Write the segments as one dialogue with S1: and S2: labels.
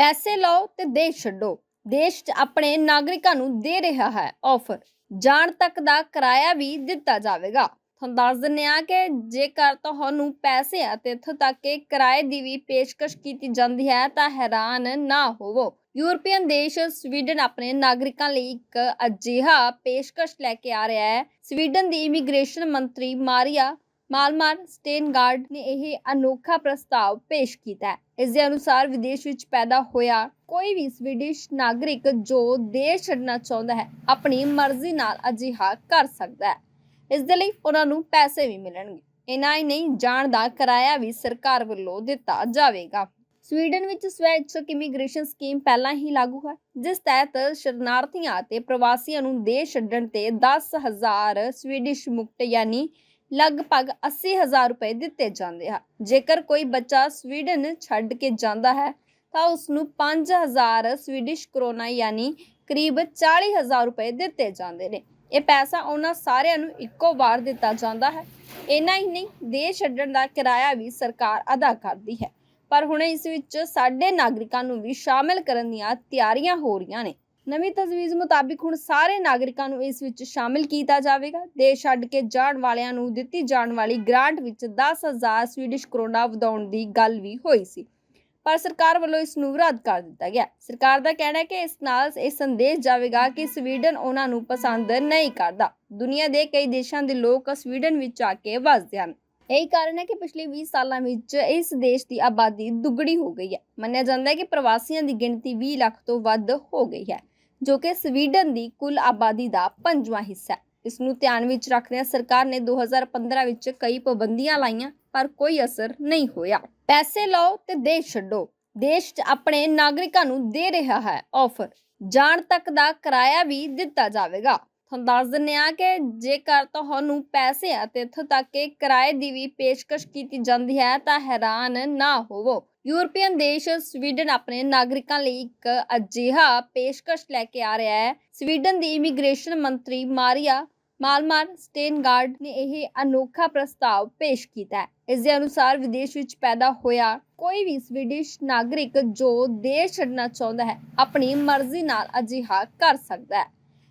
S1: ਪੈਸੇ ਲਓ ਤੇ ਦੇਸ਼ ਛੱਡੋ। ਦੇਸ਼ 'ਚ ਆਪਣੇ ਨਾਗਰਿਕਾਂ ਨੂੰ ਦੇ ਰਿਹਾ ਹੈ ਆਫਰ ਜਾਣ ਤੱਕ ਦਾ ਕਿਰਾਇਆ ਵੀ ਦਿੱਤਾ ਜਾਵੇਗਾ। ਤੁਹਾਨੂੰ ਦੱਸ ਦਿੰਦੇ ਆ ਕਿ ਜੇਕਰ ਤੁਹਾਨੂੰ ਪੈਸੇ ਅਤੇ ਇੱਥੋਂ ਤੱਕ ਕਿ ਕਿਰਾਏ ਦੀ ਵੀ ਪੇਸ਼ਕਸ਼ ਕੀਤੀ ਜਾਂਦੀ ਹੈ ਤਾਂ ਹੈਰਾਨ ਨਾ ਹੋਵੋ। ਯੂਰਪੀਅਨ ਦੇਸ਼ ਸਵੀਡਨ ਆਪਣੇ ਨਾਗਰਿਕਾਂ ਲਈ ਇੱਕ ਅਜਿਹਾ ਪੇਸ਼ਕਸ਼ ਲੈ ਕੇ ਆ ਰਿਹਾ ਹੈ। ਸਵੀਡਨ ਦੀ ਇਮੀਗ੍ਰੇਸ਼ਨ ਮੰਤਰੀ ਮਾਰੀਆ ਮਾਲਮਾਰ ਸਟੇਨਗਾਰਡ ਨੇ ਇਹ ਅਨੋਖਾ ਪ੍ਰਸਤਾਵ ਪੇਸ਼ ਕੀਤਾ ਹੈ। ਇਸ ਦੇ ਅਨੁਸਾਰ ਵਿਦੇਸ਼ ਵਿੱਚ ਪੈਦਾ ਹੋਇਆ ਕੋਈ ਵੀ ਸਵੀਡਿਸ਼ ਨਾਗਰਿਕ ਜੋ ਦੇਸ਼ ਛੱਡਣਾ ਚਾਹੁੰਦਾ ਹੈ, ਆਪਣੀ ਮਰਜ਼ੀ ਨਾਲ ਅਜਿਹਾ ਕਰ ਸਕਦਾ ਹੈ। ਇਸ ਦੇ ਲਈ ਉਹਨਾਂ ਨੂੰ ਪੈਸੇ ਵੀ ਮਿਲਣਗੇ। ਇਨਾ ਹੀ ਨਹੀਂ, ਜਾਣ ਦਾ ਕਿਰਾਇਆ ਵੀ ਸਰਕਾਰ ਵੱਲੋਂ ਦਿੱਤਾ ਜਾਵੇਗਾ। ਸਵੀਡਨ ਵਿੱਚ ਸਵੈ ਇਮੀਗ੍ਰੇਸ਼ਨ ਸਕੀਮ ਪਹਿਲਾਂ ਹੀ ਲਾਗੂ ਹੈ, ਜਿਸ ਤਹਿਤ ਸ਼ਰਨਾਰਥੀਆਂ ਅਤੇ ਪ੍ਰਵਾਸੀਆਂ ਨੂੰ ਦੇਸ਼ ਛੱਡਣ ਤੇ 10000 ਸਵੀਡਿਸ਼ ਮੁਕਤ, ਯਾਨੀ ਲਗਭਗ 80000 ਰੁਪਏ ਦਿੱਤੇ ਜਾਂਦੇ ਹਨ। ਜੇਕਰ ਕੋਈ ਬੱਚਾ ਸਵੀਡਨ ਛੱਡ ਕੇ ਜਾਂਦਾ ਹੈ, ਤਾਂ ਉਸ ਨੂੰ 5000 ਸਵੀਡਿਸ਼ ਕਰੋਨਾ ਯਾਨੀ ਕਰੀਬ 40000 ਰੁਪਏ ਦਿੱਤੇ ਜਾਂਦੇ ਨੇ। ਇਹ ਪੈਸਾ ਉਹਨਾਂ ਸਾਰਿਆਂ ਨੂੰ ਇੱਕੋ ਵਾਰ ਦਿੱਤਾ ਜਾਂਦਾ ਹੈ। ਇੰਨਾ ਹੀ ਨਹੀਂ, ਦੇਸ਼ ਛੱਡਣ ਦਾ ਕਿਰਾਇਆ ਵੀ ਸਰਕਾਰ ਅਦਾ ਕਰਦੀ ਹੈ। ਪਰ ਹੁਣ ਇਸ ਵਿੱਚ ਸਾਡੇ ਨਾਗਰਿਕਾਂ ਨੂੰ ਵੀ ਸ਼ਾਮਿਲ ਕਰਨ ਦੀਆਂ ਤਿਆਰੀਆਂ ਹੋ ਰਹੀਆਂ ਨੇ। ਨਵੀਂ ਤਜਵੀਜ਼ ਮੁਤਾਬਿਕ ਹੁਣ ਸਾਰੇ ਨਾਗਰਿਕਾਂ ਨੂੰ ਇਸ ਵਿੱਚ ਸ਼ਾਮਿਲ ਕੀਤਾ ਜਾਵੇਗਾ। ਦੇਸ਼ ਛੱਡ ਕੇ ਜਾਣ ਵਾਲਿਆਂ ਨੂੰ ਦਿੱਤੀ ਜਾਣ ਵਾਲੀ ਗ੍ਰਾਂਟ ਵਿੱਚ 10000 ਸਵੀਡਿਸ਼ ਕਰੋਨਾ ਵਧਾਉਣ ਦੀ ਗੱਲ ਵੀ ਹੋਈ ਸੀ। ਪਰ ਸਰਕਾਰ ਵੱਲੋਂ ਇਸ ਨੂੰ ਰੱਦ ਕਰ ਦਿੱਤਾ ਗਿਆ। ਸਰਕਾਰ ਦਾ ਕਹਿਣਾ ਹੈ ਕਿ ਇਸ ਨਾਲ ਇਹ ਸੰਦੇਸ਼ ਜਾਵੇਗਾ ਕਿ ਸਵੀਡਨ ਉਹਨਾਂ ਨੂੰ ਪਸੰਦ ਨਹੀਂ ਕਰਦਾ। ਦੁਨੀਆ ਦੇ ਕਈ ਦੇਸ਼ਾਂ ਦੇ ਲੋਕ ਸਵੀਡਨ ਵਿੱਚ ਆ ਕੇ ਵੱਸਦੇ ਹਨ। ਇਹੀ ਕਾਰਨ ਹੈ ਕਿ ਪਿਛਲੇ 20 ਸਾਲਾਂ ਵਿੱਚ ਇਸ ਦੇਸ਼ ਦੀ ਆਬਾਦੀ ਦੁੱਗਣੀ ਹੋ ਗਈ ਹੈ। ਮੰਨਿਆ ਜਾਂਦਾ ਹੈ ਕਿ ਪ੍ਰਵਾਸੀਆਂ ਦੀ ਗਿਣਤੀ 20 ਲੱਖ ਤੋਂ ਵੱਧ ਹੋ ਗਈ ਹੈ। ਜੋ ਕਿ ਸਵੀਡਨ ਦੀ ਕੁੱਲ ਆਬਾਦੀ ਦਾ ਪੰਜਵਾਂ ਹਿੱਸਾ ਹੈ। ਇਸ ਨੂੰ ਧਿਆਨ ਵਿੱਚ ਰੱਖਦਿਆਂ ਸਰਕਾਰ ਨੇ 2015 ਵਿੱਚ ਕਈ ਪਾਬੰਦੀਆਂ ਲਾਈਆਂ, ਪਰ ਕੋਈ ਅਸਰ ਨਹੀਂ ਹੋਇਆ। ਪੈਸੇ ਲਓ ਤੇ ਦੇਸ਼ ਛੱਡੋ। ਦੇਸ਼ 'ਚ ਆਪਣੇ ਨਾਗਰਿਕਾਂ ਨੂੰ ਦੇ ਰਿਹਾ ਹੈ ਆਫਰ ਜਾਣ ਤੱਕ ਦਾ ਕਿਰਾਇਆ ਵੀ ਦਿੱਤਾ ਜਾਵੇਗਾ। ਤੁਹਾਨੂੰ ਦੱਸ ਦਿੰਦੇ ਆ ਕਿ ਜੇਕਰ ਤੁਹਾਨੂੰ ਪੈਸੇ ਅਤੇ ਇੱਥੋਂ ਤੱਕ ਕਿ ਕਿਰਾਏ ਦੀ ਵੀ ਪੇਸ਼ਕਸ਼ ਕੀਤੀ ਜਾਂਦੀ ਹੈ, ਤਾਂ ਹੈਰਾਨ ਨਾ ਹੋਵੋ। ਯੂਰਪੀਅਨ ਦੇਸ਼ ਸਵੀਡਨ ਆਪਣੇ ਨਾਗਰਿਕਾਂ ਲਈ ਇੱਕ ਅਜਿਹਾ ਪੇਸ਼ਕਸ਼ ਲੈ ਕੇ ਆ ਰਿਹਾ ਹੈ। ਸਵੀਡਨ ਦੀ ਇਮੀਗ੍ਰੇਸ਼ਨ ਮੰਤਰੀ ਮਾਰੀਆ ਮਾਲਮਾਰ ਸਟੇਨਗਾਰਡ ਨੇ ਇਹ ਅਨੋਖਾ ਪ੍ਰਸਤਾਵ ਪੇਸ਼ ਕੀਤਾ ਹੈ। ਇਸ ਦੇ ਅਨੁਸਾਰ ਵਿਦੇਸ਼ ਵਿੱਚ ਪੈਦਾ ਹੋਇਆ ਕੋਈ ਵੀ ਸਵੀਡਿਸ਼ ਨਾਗਰਿਕ ਜੋ ਦੇਸ਼ ਛੱਡਣਾ ਚਾਹੁੰਦਾ ਹੈ, ਆਪਣੀ ਮਰਜ਼ੀ ਨਾਲ ਅਜਿਹਾ ਕਰ ਸਕਦਾ ਹੈ।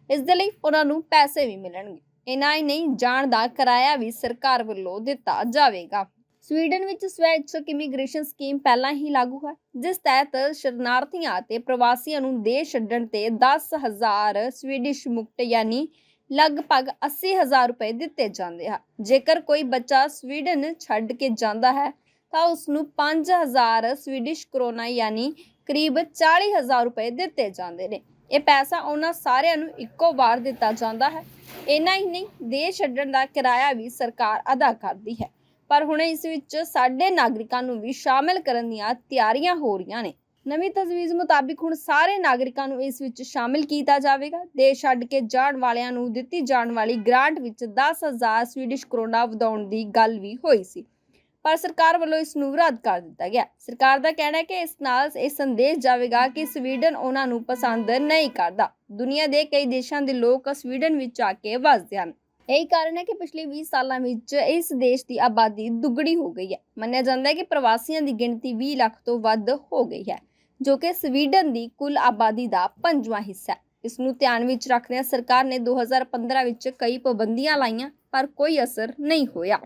S1: ਇਸ ਦੇ ਲਈ ਉਹਨਾਂ ਨੂੰ ਪੈਸੇ ਵੀ ਮਿਲਣਗੇ। ਇਨਾ ਹੀ ਨਹੀਂ, ਜਾਣ ਦਾ ਕਿਰਾਇਆ ਵੀ ਸਰਕਾਰ ਵੱਲੋਂ ਦਿੱਤਾ ਜਾਵੇਗਾ। ਸਵੀਡਨ ਵਿੱਚ ਸਵੈ ਇੱਛਕ ਇਮੀਗ੍ਰੇਸ਼ਨ ਸਕੀਮ ਪਹਿਲਾਂ ਹੀ ਲਾਗੂ ਹੈ, ਜਿਸ ਤਹਿਤ ਸ਼ਰਨਾਰਥੀਆਂ ਅਤੇ ਪ੍ਰਵਾਸੀਆਂ ਨੂੰ ਦੇਸ਼ ਛੱਡਣ ਤੇ 10000 ਸਵੀਡਿਸ਼ ਮੁਕਤ ਯਾਨੀ ਲਗਭਗ 80000 ਰੁਪਏ ਦਿੱਤੇ ਜਾਂਦੇ ਹਨ। ਜੇਕਰ ਕੋਈ ਬੱਚਾ ਸਵੀਡਨ ਛੱਡ ਕੇ ਜਾਂਦਾ ਹੈ, ਤਾਂ ਉਸ ਨੂੰ 5000 ਸਵੀਡਿਸ਼ ਕਰੋਨਾ ਯਾਨੀ ਕਰੀਬ 40000 ਰੁਪਏ ਦਿੱਤੇ ਜਾਂਦੇ ਨੇ। ਇਹ ਪੈਸਾ ਉਹਨਾਂ ਸਾਰਿਆਂ ਨੂੰ ਇੱਕੋ ਵਾਰ ਦਿੱਤਾ ਜਾਂਦਾ ਹੈ। ਇੰਨਾ ਹੀ ਨਹੀਂ ਦੇਸ਼ ਛੱਡਣ ਦਾ ਕਿਰਾਇਆ ਵੀ ਸਰਕਾਰ ਅਦਾ ਕਰਦੀ ਹੈ। ਪਰ ਹੁਣ ਇਸ ਵਿੱਚ ਸਾਡੇ ਨਾਗਰਿਕਾਂ ਨੂੰ ਵੀ ਸ਼ਾਮਿਲ ਕਰਨ ਦੀਆਂ ਤਿਆਰੀਆਂ ਹੋ ਰਹੀਆਂ ਨੇ। ਨਵੀਂ ਤਜਵੀਜ਼ ਮੁਤਾਬਿਕ ਹੁਣ ਸਾਰੇ ਨਾਗਰਿਕਾਂ ਨੂੰ ਇਸ ਵਿੱਚ ਸ਼ਾਮਿਲ ਕੀਤਾ ਜਾਵੇਗਾ। ਦੇਸ਼ ਛੱਡ ਕੇ ਜਾਣ ਵਾਲਿਆਂ ਨੂੰ ਦਿੱਤੀ ਜਾਣ ਵਾਲੀ ਗ੍ਰਾਂਟ ਵਿੱਚ 10000 ਸਵੀਡਿਸ਼ ਕਰੋਨਾ ਵਧਾਉਣ ਦੀ ਗੱਲ ਵੀ ਹੋਈ ਸੀ। ਪਰ ਸਰਕਾਰ ਵੱਲੋਂ ਇਸ ਨੂੰ ਰੱਦ ਕਰ ਦਿੱਤਾ ਗਿਆ। ਸਰਕਾਰ ਦਾ ਕਹਿਣਾ ਹੈ ਕਿ ਇਸ ਨਾਲ ਇਹ ਸੰਦੇਸ਼ ਜਾਵੇਗਾ ਕਿ ਸਵੀਡਨ ਉਹਨਾਂ ਨੂੰ ਪਸੰਦ ਨਹੀਂ ਕਰਦਾ। ਦੁਨੀਆ ਦੇ ਕਈ ਦੇਸ਼ਾਂ ਦੇ ਲੋਕ ਸਵੀਡਨ ਵਿੱਚ ਆ ਕੇ ਵੱਸਦੇ ਹਨ। ਇਹੀ ਕਾਰਨ ਹੈ ਕਿ ਪਿਛਲੇ 20 ਸਾਲਾਂ ਵਿੱਚ ਇਸ ਦੇਸ਼ ਦੀ ਆਬਾਦੀ ਦੁੱਗਣੀ ਹੋ ਗਈ ਹੈ। ਮੰਨਿਆ ਜਾਂਦਾ ਹੈ ਕਿ ਪ੍ਰਵਾਸੀਆਂ ਦੀ ਗਿਣਤੀ 20 ਲੱਖ ਤੋਂ ਵੱਧ ਹੋ ਗਈ ਹੈ, ਜੋ ਕਿ ਸਵੀਡਨ ਦੀ ਕੁੱਲ ਆਬਾਦੀ ਦਾ ਪੰਜਵਾਂ ਹਿੱਸਾ ਹੈ। ਇਸ ਨੂੰ ਧਿਆਨ ਵਿੱਚ ਰੱਖਦਿਆਂ ਸਰਕਾਰ ਨੇ 2015 ਵਿੱਚ ਕਈ ਪਾਬੰਦੀਆਂ ਲਾਈਆਂ, ਪਰ ਕੋਈ ਅਸਰ ਨਹੀਂ ਹੋਇਆ।